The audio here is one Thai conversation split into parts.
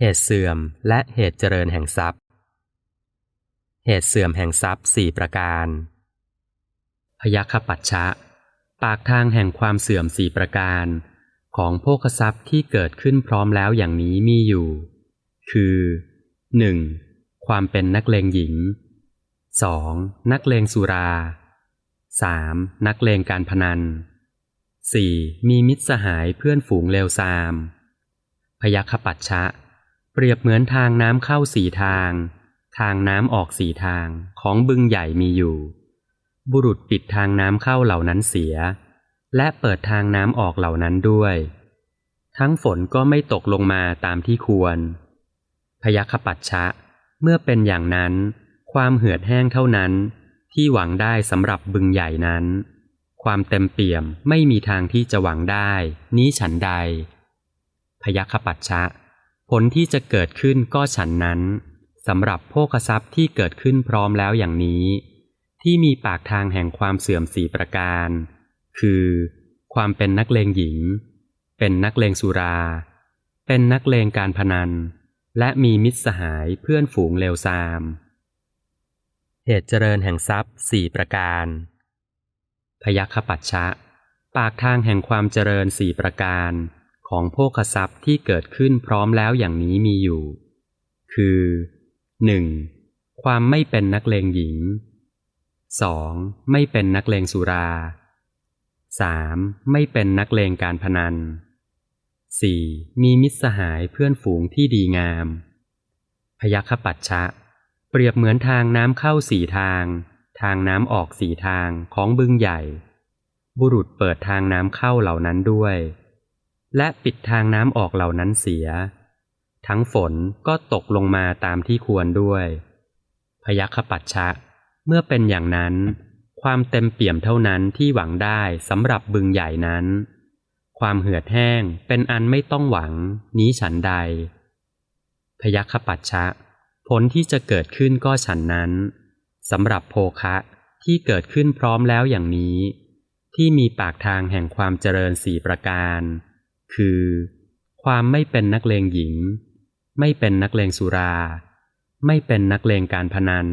เหตุเสื่อมและเหตุเจริญแห่งทรัพย์ เหตุเสื่อมแห่งทรัพย์สี่ประการ พยัคฆปัชชะปากทางแห่งความเสื่อมสี่ประการ ของโภคทรัพย์ที่เกิดขึ้นพร้อมแล้วอย่างนี้มีอยู่ คือ 1. ความเป็นนักเลงหญิง 2. นักเลงสุรา 3. นักเลงการพนัน 4. มีมิตรสหายเพื่อนฝูงเลวทราม พยัคฆปัชชะ เปรียบเหมือนทางน้ำเข้าสี่ทาง ทางน้ำออกสี่ทางของบึงใหญ่มีอยู่ บุรุษปิดทางน้ำเข้าเหล่านั้นเสีย และเปิดทางน้ำออกเหล่านั้นด้วย ทั้งฝนก็ไม่ตกลงมาตามที่ควร พยัคปัชชะ เมื่อเป็นอย่างนั้น ความเหือดแห้งเท่านั้น ที่หวังได้สำหรับบึงใหญ่นั้น ความเต็มเปี่ยมไม่มีทางที่จะหวังได้ นี้ฉันใด พยัคปัชชะ ผลที่จะเกิดขึ้นก็ฉันนั้นสำหรับโภคทรัพย์ที่เกิดขึ้นพร้อมแล้วอย่างนี้ ที่มีปากทางแห่งความเสื่อมสีประการ คือ ความเป็นนักเลงหญิง เป็นนักเลงสุรา เป็นนักเลงการพนัน และมีมิตรสหายเพื่อนฝูงเลวทราม เหตุเจริญแห่งทรัพย์สี่ประการ พยัคฆปัชชะปากทางแห่งความเจริญสี่ประการ ของโภคทรัพย์ที่เกิดขึ้นพร้อมแล้วอย่างนี้มีอยู่ คือ 1. ความไม่เป็นนักเลงหญิง 2. ไม่เป็นนักเลงสุรา 3. ไม่เป็นนักเลงการพนัน 4. มีมิตรสหายเพื่อนฝูงที่ดีงาม พยัคฆปัชชะเปรียบเหมือนทางน้ำเข้าสี่ทาง ทางน้ำออกสี่ทางของบึงใหญ่ บุรุษเปิดทางน้ำเข้าเหล่านั้นด้วย และปิดทางน้ำออกเหล่านั้นเสีย ทั้งฝนก็ตกลงมาตามที่ควรด้วย พยัคฆปัชชะ เมื่อเป็นอย่างนั้น ความเต็มเปี่ยมเท่านั้นที่หวังได้สำหรับบึงใหญ่นั้น ความเหือดแห้งเป็นอันไม่ต้องหวัง นี้ฉันใด พยัคฆปัชชะ ผลที่จะเกิดขึ้นก็ฉันนั้นสำหรับโภคะที่เกิดขึ้นพร้อมแล้วอย่างนี้ ที่มีปากทางแห่งความเจริญสี่ประการ คือ ความไม่เป็นนักเลงหญิง ไม่เป็นนักเลงสุรา ไม่เป็นนักเลงการพนัน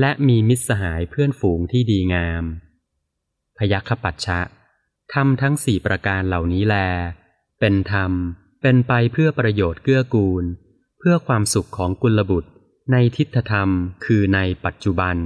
และมีมิตรสหายเพื่อนฝูงที่ดีงาม พยัคฆปัชชะทำทั้งสี่ประการเหล่านี้แล เป็นธรรม เป็นไปเพื่อประโยชน์เกื้อกูล เพื่อความสุขของกุลบุตร ในทิฏฐธรรมคือในปัจจุบัน